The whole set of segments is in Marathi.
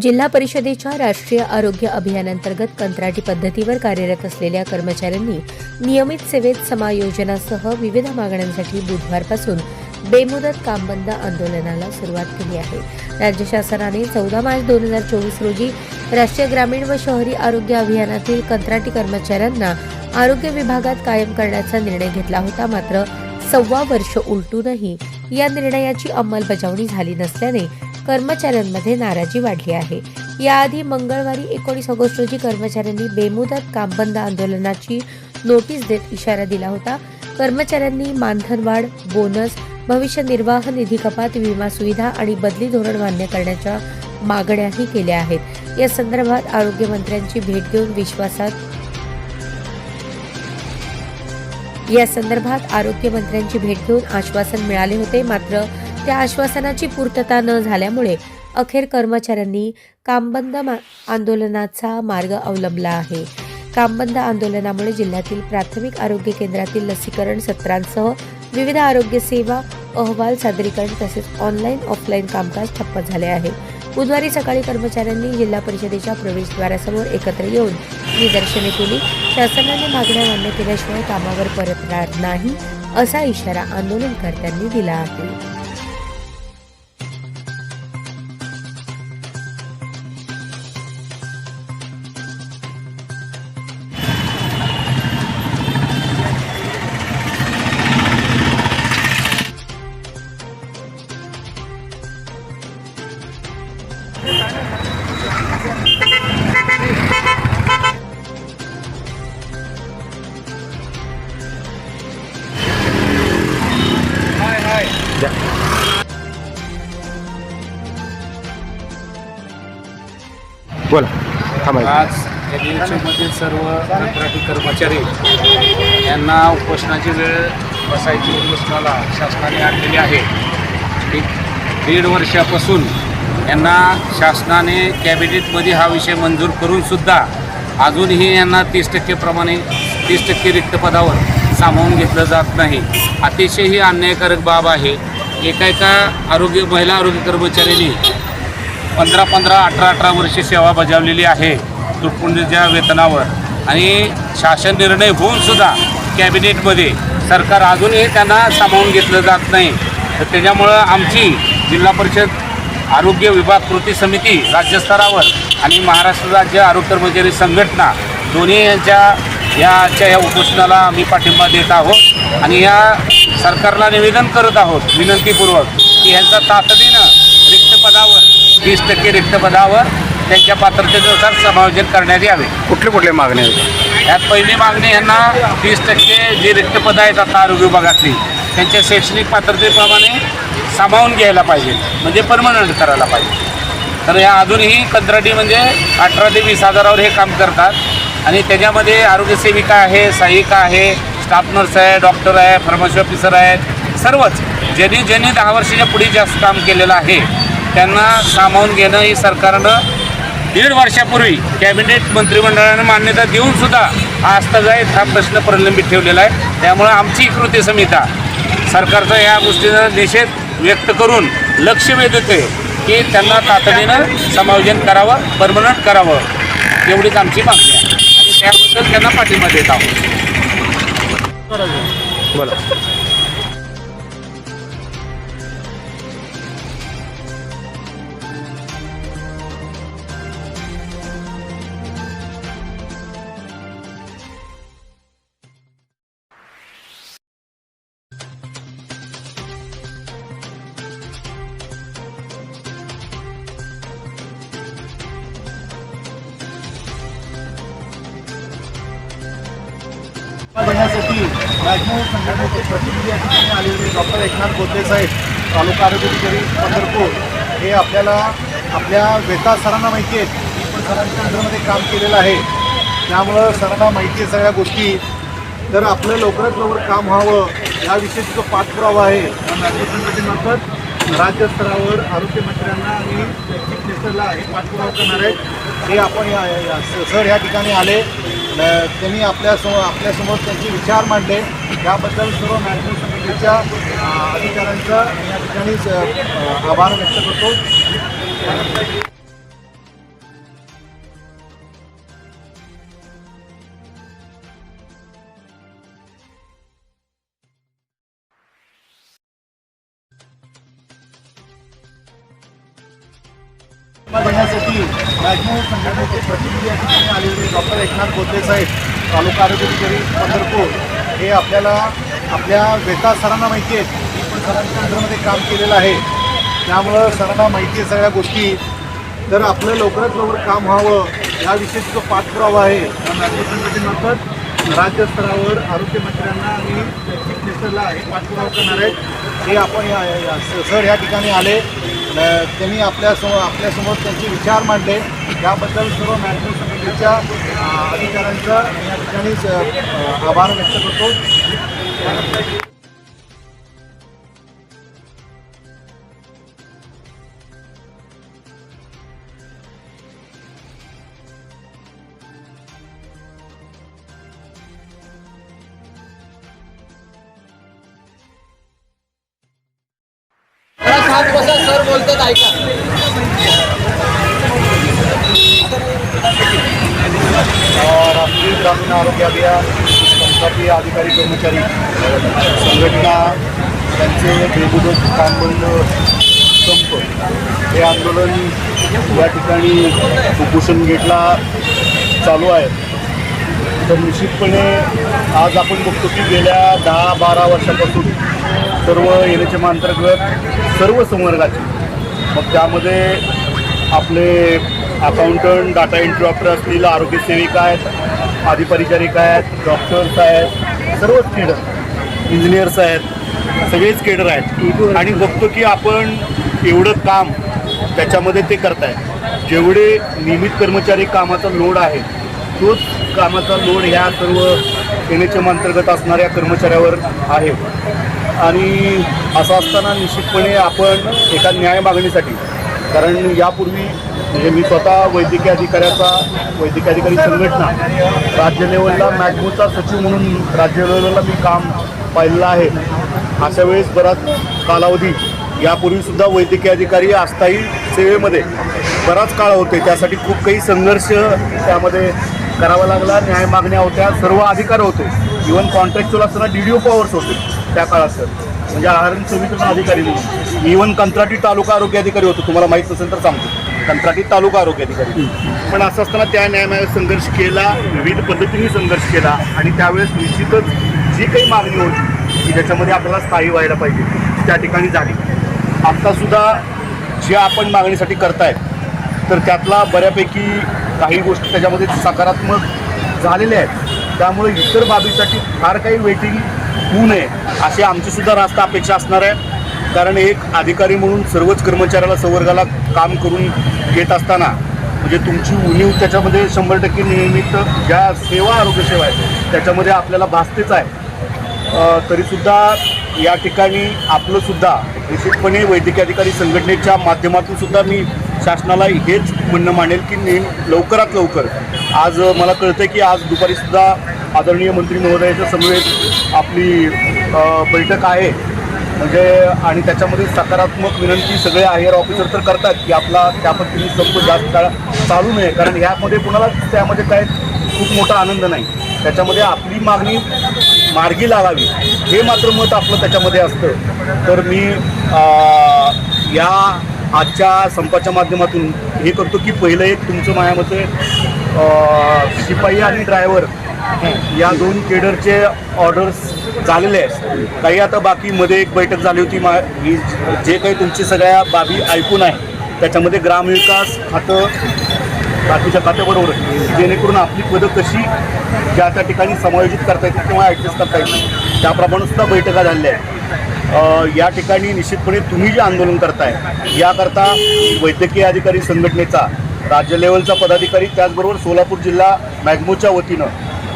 जिल्हा परिषदेच्या राष्ट्रीय आरोग्य अभियानांतर्गत कंत्राटी पद्धतीवर कार्यरत असलेल्या कर्मचाऱ्यांनी नियमित सेवेत समायोजनासह विविध मागण्यांसाठी बुधवारपासून बेमुदत कामबंद आंदोलनाला सुरुवात केली आहे. राज्य शासनाने चौदा मार्च दोन हजार चोवीस रोजी राष्ट्रीय ग्रामीण व शहरी आरोग्य अभियानातील कंत्राटी कर्मचाऱ्यांना आरोग्य विभागात कायम करण्याचा निर्णय घेतला होता. मात्र सव्वा वर्ष उलटूनही या निर्णयाची अंमलबजावणी झाली नसल्याने कर्मचाऱ्यांमध्ये नाराजी वाढली आहे. याआधी मंगळवारी एकोणीस ऑगस्ट रोजी कर्मचाऱ्यांनी बेमुदत कामबंद आंदोलनाची नोटीस देत इशारा दिला होता. कर्मचाऱ्यांनी मानधनवाढ बोनस भविष्य निर्वाह निधी कपात विमा सुविधा आणि बदली धोरण मान्य करण्याच्या मागण्याही केल्या आहेत. या संदर्भात आरोग्यमंत्र्यांची भेट घेऊन विश्वासात या संदर्भात आरोग्यमंत्र्यांची भेट घेऊन आश्वासन मिळाले होते. मात्र त्या आश्वासनाची पूर्तता न झाल्यामुळे अखेर कर्मचाऱ्यांनी कामबंद मा- आंदोलनाचा मार्ग अवलंबला आहे. कामबंद आंदोलनामुळे जिल्ह्यातील प्राथमिक आरोग्य केंद्रातील लसीकरण सत्रांसह विविध आरोग्य सेवा अहवाल सादरीकरण तसेच ऑनलाईन ऑफलाईन कामकाज ठप्प झाले आहे. बुधवारी सकाळी कर्मचाऱ्यांनी जिल्हा परिषदेच्या प्रवेशद्वारासमोर एकत्र येऊन निदर्शने केली. शासनाने मागण्या मान्य केल्याशिवाय कामावर परतणार नाही असा इशारा आंदोलनकर्त्यांनी दिला आहे. बोला आज एजन्सीमधील सर्व कंत्राटी कर्मचारी यांना उपोषणाची वेळ बसायची उपोषणाला शासनाने आणलेली आहे. एक दीड वर्षापासून यांना शासनाने कॅबिनेटमध्ये हा विषय मंजूर करूनसुद्धा अजूनही यांना तीस टक्केप्रमाणे तीस टक्के रिक्त पदावर सामावून घेतलं जात नाही. अतिशय ही अन्यायकारक बाब आहे. एका एका आरोग्य महिला आरोग्य कर्मचाऱ्यांनी पंधरा पंधरा अठरा अठरा वर्षे सेवा बजावलेली आहे तुटपुंडीच्या वेतनावर. आणि शासन निर्णय होऊन सुद्धा कॅबिनेटमध्ये सरकार अजूनही त्यांना सामावून घेतलं जात नाही. तर त्याच्यामुळं आमची जिल्हा परिषद आरोग्य विभाग कृती समिती राज्यस्तरावर आणि महाराष्ट्र राज्य आरोग्य कर्मचारी संघटना दोन्ही यांच्या याच्या या उपोषणाला आम्ही पाठिंबा देत आहोत. आणि या सरकारला निवेदन करत आहोत विनंतीपूर्वक की ह्यांचा तातडीनं रिक्त पदावर तीस टक्के रिक्त पदावर त्यांच्या पात्रतेनुसार समायोजन करण्यात यावे. कुठले कुठले आहेत यात पहिली मागणी यांना तीस टक्के जी रिक्त पदं आहेत आता आरोग्य विभागातली त्यांच्या शैक्षणिक पात्रतेप्रमाणे सामावून घ्यायला पाहिजे. म्हणजे परमनंट करायला पाहिजे. तर या अजूनही कंत्राटी म्हणजे अठरा ते वीस हजारावर हे काम करतात. आणि त्याच्यामध्ये आरोग्यसेविका आहे सहाय्यिका आहे स्टाफ नर्स आहे डॉक्टर आहे फार्मसी ऑफिसर आहेत. सर्वच. ज्यांनी ज्यांनी दहा वर्षाच्या पुढे जास्त काम केलेलं आहे त्यांना सामावून घेणं ही सरकारनं दीड वर्षापूर्वी कॅबिनेट मंत्रिमंडळानं मान्यता देऊनसुद्धा सुद्धा आज तगायत हा प्रश्न प्रलंबित ठेवलेला आहे. त्यामुळं आमची कृती समिता सरकारचा या गोष्टीचा निषेध व्यक्त करून लक्ष वेधते की त्यांना तातडीनं समायोजन करावं परमनंट करावं. एवढीच आमची मागणी आहे. आणि त्याबद्दल त्यांना पाठिंबा देत आहोत. बोला. करण्यासाठी मॅक्झिमम संघटनेचे प्रतिनिधी या ठिकाणी आले होते डॉक्टर एकनाथ गोते साहेब तालुका आरोग्य अधिकारी पंढरपूर. हे आपल्याला आपल्या वेता सरांना माहिती आहेत. मी पण सरांच्या अंडरमध्ये काम केलेलं आहे. त्यामुळं सरांना माहिती आहे सगळ्या गोष्टी. तर आपलं लवकरात लवकर काम व्हावं याविषयी जो पाठपुरावा आहे आणि राज्य संघटनेमार्फत राज्यस्तरावर आरोग्यमंत्र्यांना आणि चीफ मिनिस्टरला हे पाठपुरावा करणार आहेत. हे आपण या सर या ठिकाणी आले. त्यांनी आपल्यासमोर आपल्यासमोर त्यांचे विचार मांडले. त्याबद्दल सर्व मॅनेजमेंट समितीच्या अधिकाऱ्यांचा या ठिकाणी आभार व्यक्त करतो. संघटनेचे प्रतिनिधी या ठिकाणी आलेले डॉक्टर एकनाथ बोते साहेब तालुका आरोग्य अधिकारी पंढरपूर. हे आपल्याला आपल्या वेता सरांना माहिती आहेत मी पण सरांच्या अंडरमध्ये काम केलेलं आहे. त्यामुळं सरांना माहिती आहे सगळ्या गोष्टी. तर आपलं लवकरात लवकर काम व्हावं याविषयीचा जो पाठपुरावा आहे. या मॅग्मो संघटनेमार्फत राज्यस्तरावर आरोग्यमंत्र्यांना आणि चीफ मिनिस्टरला हे पाठपुरावा करणार आहेत. हे आपण या सर या ठिकाणी आले. त्यांनी आपल्यासमोर आपल्यासमोर त्यांचे विचार मांडले. त्याबद्दल सर्व मॅनेजमेंट समितीच्या अधिकाऱ्यांचा या ठिकाणी आभार व्यक्त करतो. अधिकारी कर्मचारी संघटना त्यांचे बेमुदत काम बंद संप हे आंदोलन या ठिकाणी कुपोषण गेटला चालू आहे. तर निश्चितपणे आज आपण बघतो की गेल्या दहा बारा वर्षापासून सर्व एन एच एम अंतर्गत सर्व संवर्गाचे मग त्यामध्ये आपले अकाउंटंट डाटा एंट्री ऑपरेटर असलेले आरोग्य सेविका आहेत अधिपरिचारिका आहेत डॉक्टर्स आहेत सर्वच केडर इंजिनियर्स आहेत सगळेच केडर आहेत. आणि बघतो की आपण एवढं काम त्याच्यामध्ये ते करताय जेवढे नियमित कर्मचारी कामाचा लोड आहे तोच कामाचा लोड ह्या सर्व एन एच एम अंतर्गत असणाऱ्या कर्मचाऱ्यावर आहे. आणि असं असताना निश्चितपणे आपण एका न्याय मागणीसाठी कारण यापूर्वी म्हणजे मी स्वतः वैद्यकीय अधिकाऱ्याचा वैद्यकीय अधिकारी संघटना राज्य लेवलला मॅग्मोचा सचिव म्हणून राज्य लेवलला मी काम पाहिलेलं आहे. अशा वेळेस बराच कालावधी यापूर्वीसुद्धा वैद्यकीय अधिकारी अस्थायी सेवेमध्ये बराच काळ होते. त्यासाठी खूप काही संघर्ष त्यामध्ये करावा लागला न्याय मागण्या होत्या सर्व अधिकार होते. इवन कॉन्ट्रॅक्च्युअल असताना डी डी ओ पॉवर्स होते त्या काळात म्हणजे आहारण संवितरण अधिकारी म्हणून. इव्हन कंत्राटी तालुका आरोग्य अधिकारी होतो तुम्हाला माहीत नसेल तर सांगतो. कंत्राटी तालुका आरोग्य अधिकारी. पण असं असताना त्या न्यायालयात संघर्ष केला विविध पद्धतीने संघर्ष केला आणि त्यावेळेस निश्चितच जी काही मागणी होती की ज्याच्यामध्ये आपल्याला स्थायी व्हायला पाहिजे. त्या ठिकाणी झाली. आत्तासुद्धा जे आपण मागणीसाठी करतायत तर त्यातला बऱ्यापैकी काही गोष्टी त्याच्यामध्ये सकारात्मक झालेल्या आहेत. त्यामुळे इतर बाबीसाठी फार काही वेटिंग होऊ नये. अशी आमचीसुद्धा रास्त अपेक्षा असणार आहे. कारण एक अधिकारी म्हणून सर्वच कर्मचाऱ्याला संवर्गाला काम करून घेत असताना म्हणजे तुमची उणीव त्याच्यामध्ये शंभर टक्के नियमित ज्या सेवा आरोग्यसेवा आहेत त्याच्यामध्ये आपल्याला भासतेच आहे. तरीसुद्धा या ठिकाणी आपलंसुद्धा निश्चितपणे वैद्यकीय अधिकारी संघटनेच्या माध्यमातून सुद्धा मी शासनाला हेच म्हणणं मांडेल की नेम लवकरात लवकर आज मला कळतं की आज दुपारीसुद्धा आदरणीय मंत्री महोदयाच्या समवेत आपली बैठक आहे. म्हणजे आणि त्याच्यामध्ये सकारात्मक विनंती सगळे हायर ऑफिसर तर करतात की आपला त्या पद्धतीने संप जास्त काळ चालू नये. कारण ह्यामध्ये कुणाला त्यामध्ये काय खूप मोठा आनंद नाही. त्याच्यामध्ये आपली मागणी मार्गी लागावी हे मात्र मत आपलं त्याच्यामध्ये असतं. तर मी या आजच्या संपाच्या माध्यमातून हे करतो की पहिलं एक तुमचं माझ्यामध्ये शिपाई आणि ड्रायव्हर या दोन केडरचे ऑर्डर्स झालेले आहेत. काही आता बाकी मध्ये एक बैठक झाली होती मा ही जे काही तुमची सगळ्या बाबी ऐकून आहे त्याच्यामध्ये ग्रामविकास खातं बाकीच्या खात्याबरोबर जेणेकरून आपली पदं कशी ज्या त्या ठिकाणी समायोजित करता येतील किंवा ॲडजस्ट करता येतील त्याप्रमाणे सुद्धा बैठका झालेल्या आहेत. या ठिकाणी निश्चितपणे तुम्ही जे आंदोलन करताय याकरता वैद्यकीय अधिकारी संघटनेचा राज्य लेवलचा पदाधिकारी त्याचबरोबर सोलापूर जिल्हा मॅग्मोच्या वतीनं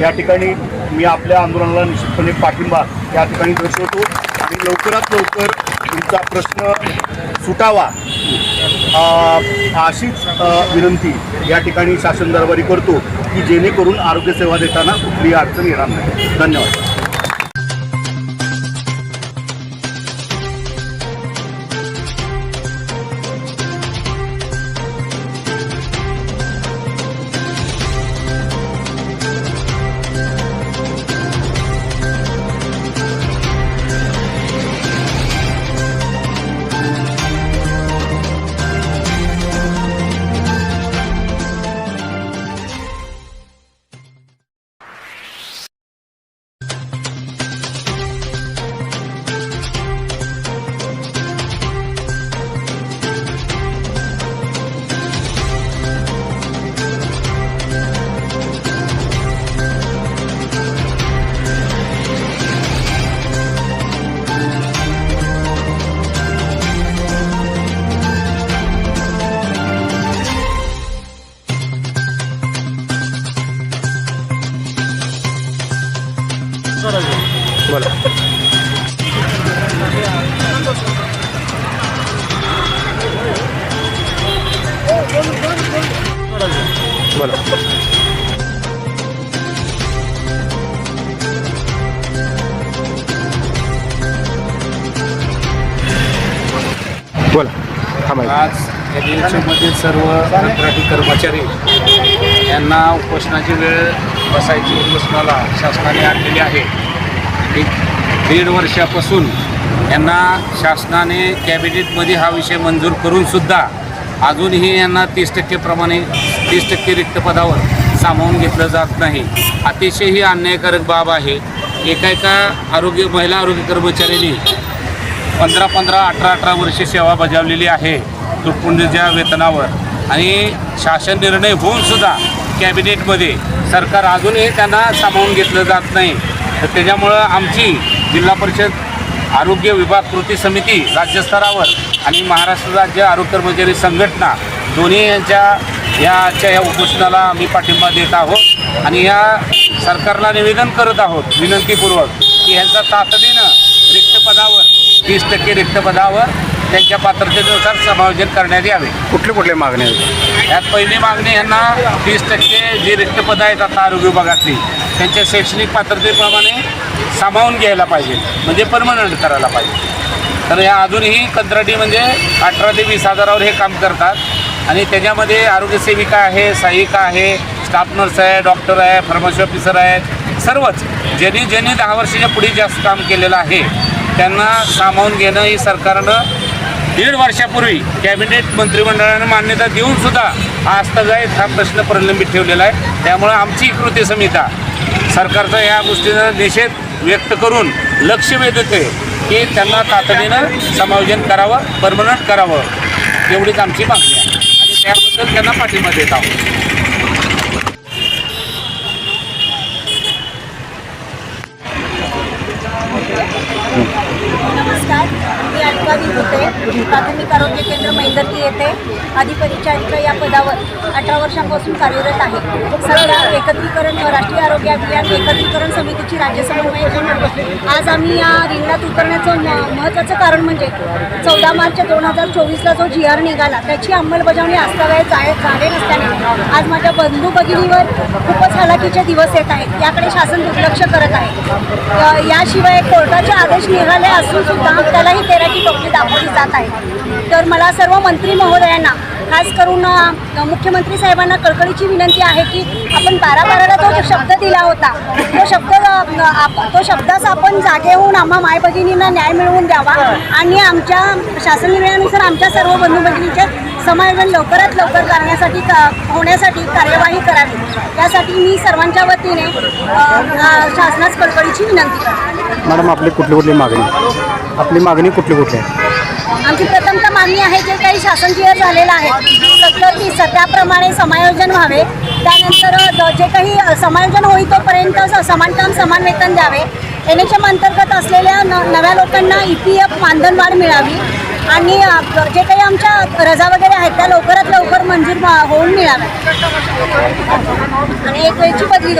या ठिकाणी मी आपल्या आंदोलनाला निश्चितपणे पाठिंबा या ठिकाणी दर्शवतो. आणि लवकरात लवकर तुमचा प्रश्न सुटावा अशीच विनंती या ठिकाणी शासन दरबारी करतो की जेणेकरून आरोग्यसेवा देताना कुठलीही अडचण येणार नाही. धन्यवाद. बोला बोला थांबायचं आज एजन्सीमधील सर्व कंत्राटी कर्मचारी यांना उपोषणाची वेळ बसायची उपोषणाला शासनाने आणलेली आहे. एक दीड वर्षापासून यांना शासनाने कॅबिनेटमध्ये हा विषय मंजूर करूनसुद्धा अजूनही यांना तीस टक्केप्रमाणे तीस टक्के रिक्त पदावर सामावून घेतलं जात नाही. अतिशय ही अन्यायकारक बाब आहे. एका एका आरोग्य महिला आरोग्य कर्मचाऱ्यांनी पंधरा पंधरा अठरा अठरा वर्षे सेवा बजावलेली आहे तुटपुंजीच्या वेतनावर. आणि शासन निर्णय होऊन सुद्धा कॅबिनेटमध्ये सरकार अजूनही त्यांना सामावून घेतलं जात नाही. तर त्याच्यामुळं आमची जिल्हा परिषद आरोग्य विभाग कृती समिती राज्यस्तरावर आणि महाराष्ट्र राज्य आरोग्य कर्मचारी संघटना दोन्ही यांच्या याच्या या उपोषणाला आम्ही पाठिंबा देत आहोत. आणि या सरकारला निवेदन करत आहोत विनंतीपूर्वक की ह्यांचा तातडीनं रिक्त पदावर तीस टक्के रिक्त पदावर त्यांच्या पात्रतेनुसार समायोजन करण्यात यावे. कुठले कुठले मागण्या आहेत यात पहिली मागणी यांना तीस टक्के जी रिक्त पदं आहेत आता आरोग्य विभागातली त्यांच्या शैक्षणिक पात्रतेप्रमाणे सामावून घ्यायला पाहिजे म्हणजे परमनंट करायला पाहिजे. तर या अजूनही कंत्राटी म्हणजे अठरा ते वीस हजारावर हे काम करतात. आणि त्याच्यामध्ये आरोग्य सेविका आहे सहाय्यिका आहे स्टाफ नर्स आहे डॉक्टर आहे फार्मसी ऑफिसर आहेत सर्वच. ज्यांनी ज्यांनी दहा वर्षाच्या पुढे जास्त काम केलेलं आहे त्यांना सामावून घेणं ही सरकारनं दीड वर्षापूर्वी कॅबिनेट मंत्रिमंडळानं मान्यता देऊन सुद्धा हा हा प्रश्न प्रलंबित ठेवलेला आहे. त्यामुळं आमची कृती समिता सरकारचा या गोष्टीनं निषेध व्यक्त करून लक्ष वेधत आहे की त्यांना तातडीनं समायोजन करावं परमनंट करावं एवढीच आमची मागणी आहे. आणि त्याबद्दल त्यांना पाठिंबा देत आहोत. मी होते. प्राथमिक आरोग्य केंद्र मैंदर्की येथे अधिपरिचारिका या पदावर अठरा वर्षांपासून कार्यरत आहे. सध्या एकत्रीकरण राष्ट्रीय आरोग्य अभियान एकत्रीकरण समितीची राज्य समन्वयक आज आम्ही या रिंगणात उतरण्याचं म- महत्त्वाचं कारण म्हणजे चौदा मार्च दोन हजार चोवीसला जो जी आर निघाला त्याची अंमलबजावणी आस्थागायत जाय झाले नसल्याने आज माझ्या बंधू भगिनीवर खूपच हलाखीचे दिवस येत आहेत. याकडे शासन दुर्लक्ष करत आहे. याशिवाय कोर्टाचे आदेश निघाले असून सुद्धा त्यालाही तेराची टोपली दाखवली जात आहे. तर मला सर्व मंत्री महोदयांना खास करून मुख्यमंत्री साहेबांना कळकळीची विनंती आहे की आपण बारा बाराला तो जो शब्द दिला होता तो शब्द आप- तो शब्दाचा आपण जागे होऊन आम्हा माय भगिनींना न्याय मिळवून द्यावा आणि आमच्या शासन निर्णयानुसार आमच्या सर्व बंधू भगिनींचे समायोजन लवकरात लवकर करण्यासाठी का- होण्यासाठी कार्यवाही करावी. यासाठी मी सर्वांच्या वतीने शासनास कळकळीची विनंती करते. मॅडम आपली कुठली कुठली मागणी? आपली मागणी कुठली कुठली आहे? आमची प्रथमतः मागणी आहे जे काही शासन जी झालेलं आहे सत्तर तीस त्याप्रमाणे समायोजन व्हावे. त्यानंतर जे काही समायोजन होई तोपर्यंत समान काम समान वेतन द्यावे. एन एच एम अंतर्गत असलेल्या न नव्या लोकांना ई पी एफ मानधनवाढ मिळावी आणि जे काही आमच्या रजा वगैरे आहेत त्या लवकरात लवकर मंजूर होऊन मिळाव्या आणि एक वेळची बदली